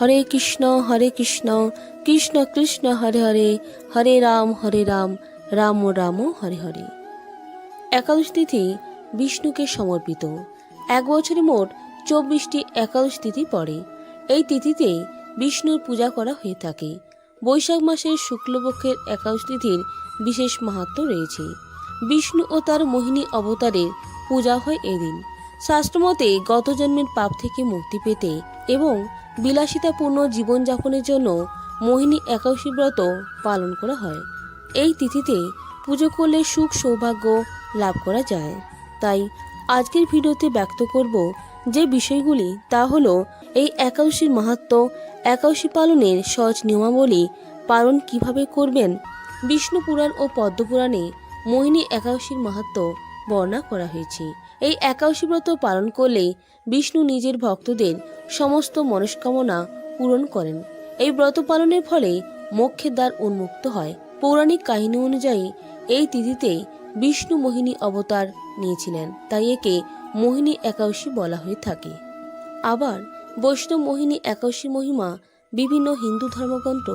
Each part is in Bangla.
হরে কৃষ্ণ হরে কৃষ্ণ কৃষ্ণ কৃষ্ণ, হরে হরে হরে রাম হরে রাম রাম রাম হরে হরে। একাদশ তিথি বিষ্ণুকে সমর্পিত। এক বছরে মোট চব্বিশটি একাদশ তিথি পড়ে। এই তিথিতে বিষ্ণুর পূজা করা হয়ে থাকে। বৈশাখ মাসের শুক্লপক্ষের একাদশ তিথির বিশেষ মাহাত্ম্য রয়েছে। বিষ্ণু ও তার মোহিনী অবতারের পূজা হয় এদিন। শাস্ত্রমতে গত জন্মের পাপ থেকে মুক্তি পেতে এবং বিলাসিতাপূর্ণ জীবনযাপনের জন্য মোহিনী একাদশী ব্রত পালন করা হয়। এই তিথিতে পুজো করলে সুখ সৌভাগ্য লাভ করা যায়। তাই আজকের ভিডিওতে ব্যক্ত করব যে বিষয়গুলি, তা হলো এই একাদশীর মাহাত্ম, একাদশী পালনের সহজ নিয়মাবলী পালন কীভাবে করবেন, বিষ্ণু পুরাণ ও পদ্মপুরাণে মোহিনী একাদশীর মাহাত্ম বর্ণনা করা হয়েছে। এই একাদশী ব্রত পালন করলে বিষ্ণু নিজের ভক্তদের সমস্ত মনস্কামনা পূরণ করেন। এই ব্রত পালনের ফলে মোক্ষের দ্বার উন্মুক্ত হয়। পৌরাণিক কাহিনী অনুযায়ী এই তিথিতে বিষ্ণু মোহিনী অবতার নিয়েছিলেন। তাই একে মোহিনী একাদশী বলা হয়ে থাকে। আবার বৈষ্ণব মোহিনী একাদশী মহিমা বিভিন্ন হিন্দু ধর্মগ্রন্থ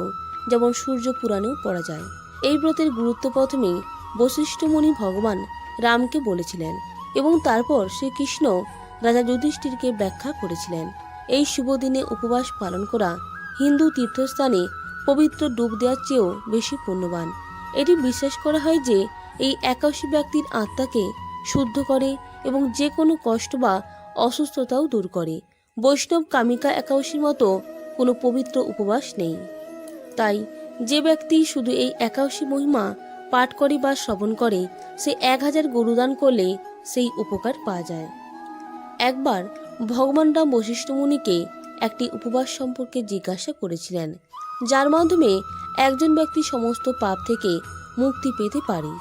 যেমন সূর্য পুরাণেও পড়া যায়। এই ব্রতের গুরুত্ব প্রথমে বশিষ্ঠমণি ভগবান রামকে বলেছিলেন এবং তারপর শ্রীকৃষ্ণ রাজা যুধিষ্ঠিরকে ব্যাখ্যা করেছিলেন। এই শুভ দিনে উপবাস পালন করা হিন্দু তীর্থস্থানে পবিত্র ডুব দেওয়ার চেয়েও বেশি পুণ্যবান। এটি বিশ্বাস করা হয় যে এই একাশী ব্যক্তির আত্মাকে শুদ্ধ করে এবং যে কোনো কষ্ট বা অসুস্থতাও দূর করে। বৈষ্ণব কামিকা একাদশীর মতো কোনো পবিত্র উপবাস নেই। তাই যে ব্যক্তি শুধু এই একাদশী মহিমা পাঠ করে বা শ্রবণ করে, সে এক হাজার গরুদান করলে সেই উপকার পাওয়া যায়। একবার ভগবান রাম বশিষ্ঠ মুনিকে একটি উপবাস সম্পর্কে জিজ্ঞাসা করেছিলেন, যার মাধ্যমে একজন ব্যক্তি সমস্ত পাপ থেকে মুক্তি পেতে পারে।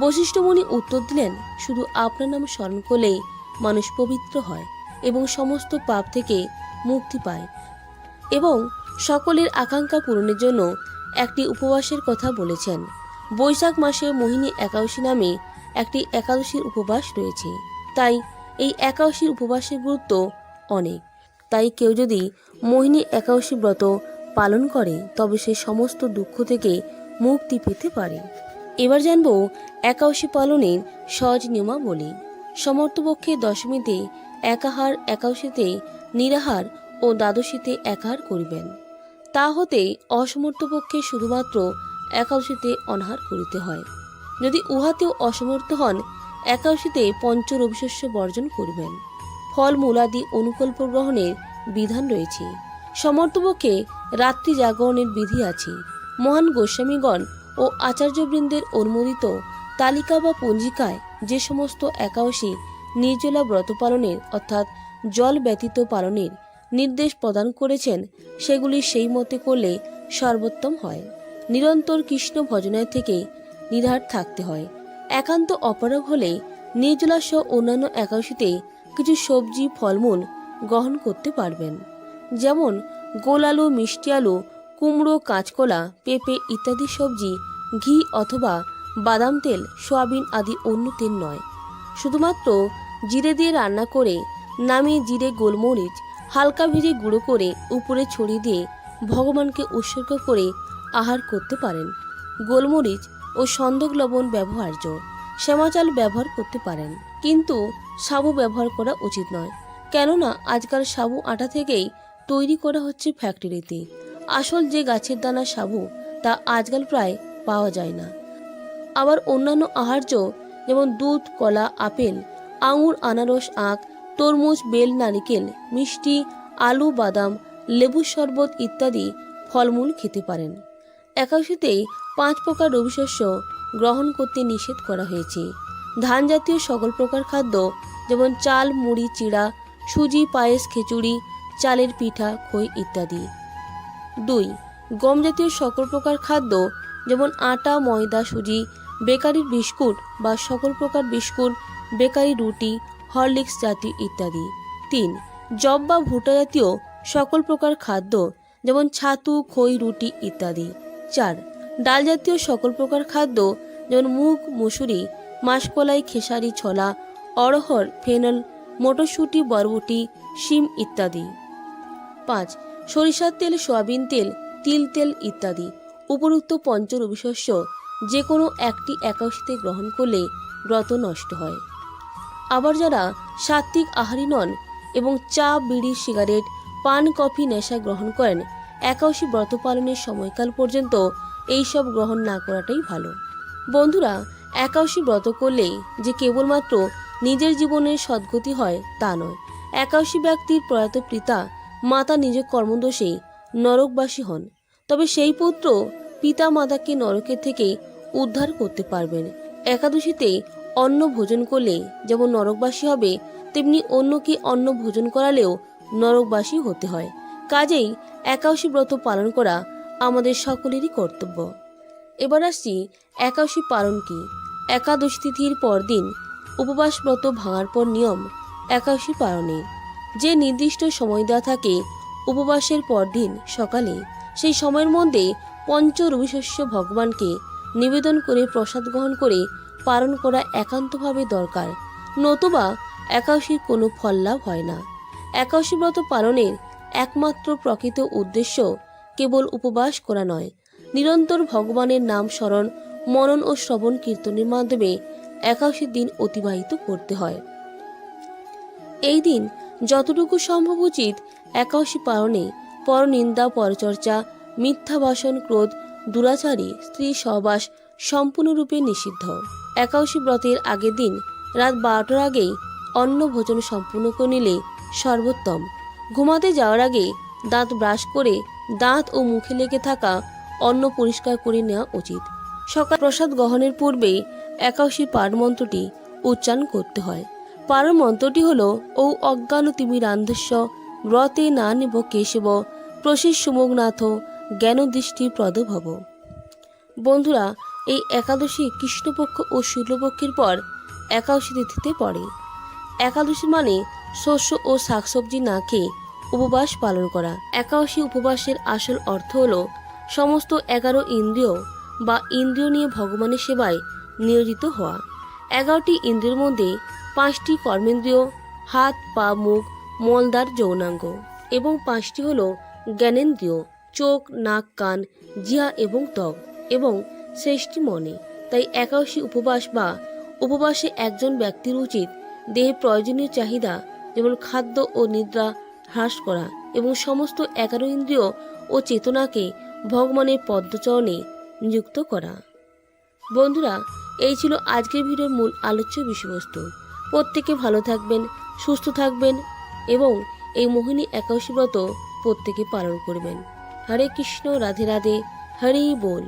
বশিষ্ঠ মুনি উত্তর দিলেন, শুধু আপনার নাম স্মরণ করলেই মানুষ পবিত্র হয় এবং সমস্ত পাপ থেকে মুক্তি পায় এবং সকলের আকাঙ্ক্ষা পূরণের জন্য একটি উপবাসের কথা বলেছেন। বৈশাখ মাসে মোহিনী একাদশী নামে একটি একাদশীর উপবাস রয়েছে। তাই এই একাদশীর উপবাসের গুরুত্ব অনেক। তাই কেউ যদি মোহিনী একাদশী ব্রত পালন করে, তবে সে সমস্ত দুঃখ থেকে মুক্তি পেতে পারে। এবার জানব একাদশী পালনের সহজ নিয়মাবলী। সমর্থপক্ষে দশমীতে একাহার একাদশীতে নিরাহার ও দ্বাদশীতে একাহার করিবেন। তা হতে অসমর্থ পক্ষে শুধুমাত্র একাদশীতে অনাহার করিতে হয়। যদি উহাতেও অসমর্থ হন, একাদশীতে পঞ্চ রবিশস্য বর্জন করিবেন। ফল মূলাদি অনুকল্প গ্রহণের বিধান রয়েছে। সমর্থপক্ষে রাত্রি জাগরণের বিধি আছে। মহান গোস্বামীগণ ও আচার্যবৃন্দের অনুমোদিত তালিকা বা পঞ্জিকায় যে সমস্ত একাদশী নির্জলা ব্রত পালনের অর্থাৎ জল ব্যতীত পালনের নির্দেশ প্রদান করেছেন, সেগুলি সেই মতে করলে সর্বোত্তম হয়। নিরন্তর কৃষ্ণ ভজনায় থেকে নিরাহার থাকতে হয়। একান্ত অপারগ হলে নির্জলা সহ অন্যান্য একাদশীতে কিছু সবজি, ফলমূল গ্রহণ করতে পারবেন। যেমন গোল আলু, মিষ্টি আলু, কুমড়ো, কাঁচকলা, পেঁপে ইত্যাদি সবজি, ঘি অথবা বাদাম তেল, সয়াবিন আদি অন্য তেল নয়। শুধুমাত্র জিরে দিয়ে রান্না করে নামিয়ে জিরে, গোলমরিচ, হালকা ভিজে গুঁড়ো করে উপরে ছড়িয়ে দিয়ে ভগবানকে উৎসর্গ করে আহার করতে পারেন। গোলমরিচ ও সন্দক লবণ ব্যবহার্য। শ্যামাচাল ব্যবহার করতে পারেন। কিন্তু সাবু ব্যবহার করা উচিত নয়। কেননা আজকাল সাবু আটা থেকেই তৈরি করা হচ্ছে ফ্যাক্টরিতে। আসল যে গাছের দানা সাবু, তা আজকাল প্রায় পাওয়া যায় না। আবার অন্যান্য আহার্য যেমন দুধ, কলা, আপেল, আঙুর, আনারস, আখ, তরমুজ, বেল, নারিকেল, মিষ্টি, আলু, বাদাম, লেবুর শরবত ইত্যাদি ফলমূল খেতে পারেন। একাশীতেই পাঁচ প্রকার রবিশস্য গ্রহণ করতে নিষেধ করা হয়েছে। ধান জাতীয় সকল প্রকার খাদ্য যেমন চাল, মুড়ি, চিড়া, সুজি, পায়েস, খিচুড়ি, চালের পিঠা, খই ইত্যাদি। দুই, গম জাতীয় সকল প্রকার খাদ্য যেমন আটা, ময়দা, সুজি, বেকারির বিস্কুট বা সকল প্রকার বিস্কুট, বেকারি রুটি, হরলিক্স জাতীয় ইত্যাদি। তিন জব বা ভুট্টা জাতীয় সকল প্রকার খাদ্য যেমন ছাতু, খই, রুটি ইত্যাদি। চার। ডাল জাতীয় সকল প্রকার খাদ্য যেমন মুগ, মুসুরি, মাসকলাই, খেসারি, ছোলা, অড়হর, ফেনল, মটরশুঁটি, বরবটি, শিম ইত্যাদি। পাঁচ। সরিষার তেল, সয়াবিন তেল, তিল তেল ইত্যাদি। উপরুক্ত পঞ্চ রবিশস্য যে কোনো একটি একাদশীতে গ্রহণ করলে ব্রত নষ্ট হয়। আবার যারা সাত্ত্বিক আহারি নন এবং চা, বিড়ি, সিগারেট, পান, কফি, নেশা গ্রহণ করেন একাদশী ব্রত পালনের সময়কাল পর্যন্ত এইসব গ্রহণ না করাটাই ভালো। বন্ধুরা, একাদশী ব্রত করলে যে কেবলমাত্র নিজের জীবনের সদ্গতি হয় তা নয়। একাদশী ব্যক্তির প্রয়াত পিতা মাতা নিজ কর্মদোষে নরকবাসী হন। তবে সেই পুত্র পিতা মাতাকে নরকের থেকে উদ্ধার করতে পারবেন। একাদশীতে অন্ন ভোজন করলে যেমন নরকবাসী হবে, তেমনি অন্যকে অন্ন ভোজন করালেও নরকবাসী হতে হয়। কাজেই একাদশী ব্রত পালন করা আমাদের সকলেরই কর্তব্য। এবার আসছি একাদশী পালন কি। একাদশী তিথির পরদিন উপবাস ব্রত ভাঙার পর নিয়ম একাদশী পালনে। যে নির্দিষ্ট সময় দেওয়া থাকে উপবাসের পরদিন সকালে, সেই সময়ের মধ্যে পঞ্চ রবিশস্য ভগবানকে নিবেদন করে প্রসাদ গ্রহণ করে পালন করা একান্তভাবে দরকার, নতুবা একাদশীর কোনো ফল লাভ হয় না। একাদশী ব্রত পালনের একমাত্র প্রকৃত উদ্দেশ্য কেবল উপবাস করা নয়। নিরন্তর ভগবানের নাম স্মরণ মনন ও শ্রবণ কীর্তনের মাধ্যমে একাশি দিন অতিবাহিত করতে হয়। এই দিন যতটুকু সম্ভব উচিত একাশি পালনে পরনিন্দা, পরচর্চা, মিথ্যা ভাষণ, ক্রোধ, দুরাচারী, স্ত্রী সহবাস সম্পূর্ণরূপে নিষিদ্ধ। একাশি ব্রতের আগের দিন রাত বারোটার আগেই অন্ন ভোজন সম্পূর্ণ করে নিলে সর্বোত্তম। ঘুমাতে যাওয়ার আগে দাঁত ব্রাশ করে দাঁত ও মুখে লেগে থাকা অন্ন পরিষ্কার করে নেওয়া উচিত। সকাল প্রসাদ গ্রহণের পূর্বেই একাশী পাঠ মন্ত্রটি উচ্চারণ করতে হয়। পার মন্ত্রটি হল ও অজ্ঞান তিমি রান্ধস্য ব্রতে না নেব কেশব প্রশিস সুমগ্নাথ জ্ঞান দৃষ্টি প্রদভব। বন্ধুরা, এই একাদশী কৃষ্ণপক্ষ ও শুক্লপক্ষের পর একাদশী তিথিতে পড়ে। একাদশী মানে শস্য ও শাকসবজি না খেয়ে উপবাস পালন করা। একাদশী উপবাসের আসল অর্থ হল সমস্ত এগারো ইন্দ্রিয় বা ইন্দ্রিয় নিয়ে ভগবানের সেবায় নিয়োজিত হওয়া। এগারোটি ইন্দ্রিয়ের মধ্যে পাঁচটি কর্মেন্দ্রিয়, হাত, পা, মুখ মলদার যৌনাঙ্গ এবং পাঁচটি হল জ্ঞানেন্দ্রিয়, চোখ, নাক, কান জিহা এবং ত্বক এবং শ্রেষ্ঠী মনে। তাই একাদশী উপবাস বা উপবাসে একজন ব্যক্তির উচিত দেহে প্রয়োজনীয় চাহিদা যেমন খাদ্য ও নিদ্রা হ্রাস করা এবং সমস্ত এগারো ইন্দ্রিয় ও চেতনাকে ভগবানের পদ্মচরণে নিযুক্ত করা। বন্ধুরা, এই ছিল আজকের ভিডিওর মূল আলোচ্য বিষয়বস্তু। প্রত্যেকে ভালো থাকবেন, সুস্থ থাকবেন এবং এই মোহিনী একাদশী ব্রত প্রত্যেকে পালন করবেন। হরে কৃষ্ণ, রাধে রাধে, হরি বল।